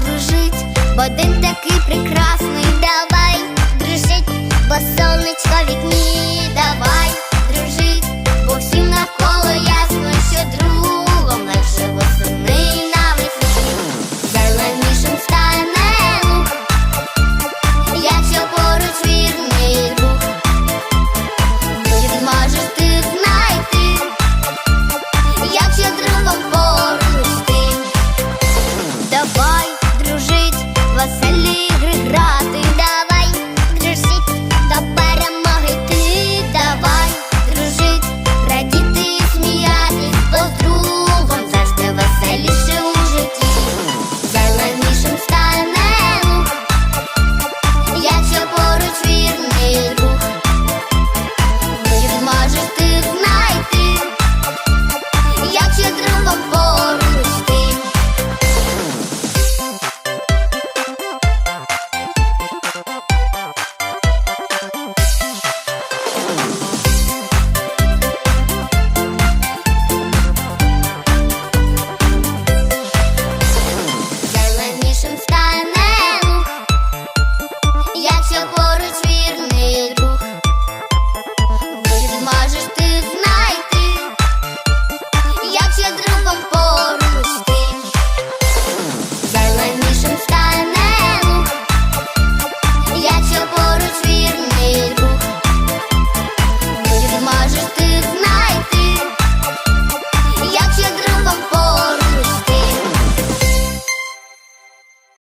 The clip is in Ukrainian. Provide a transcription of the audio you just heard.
дружить, бо день такий прекрасний, давай дружить, бо сонечко в вікні, давай дружить, бо всім навколо ясно, що другом легше восени навесні. Зеленішим стане лук, якщо поруч вірний друг, Друзів ти знайти, якщо другом поруч. وسلم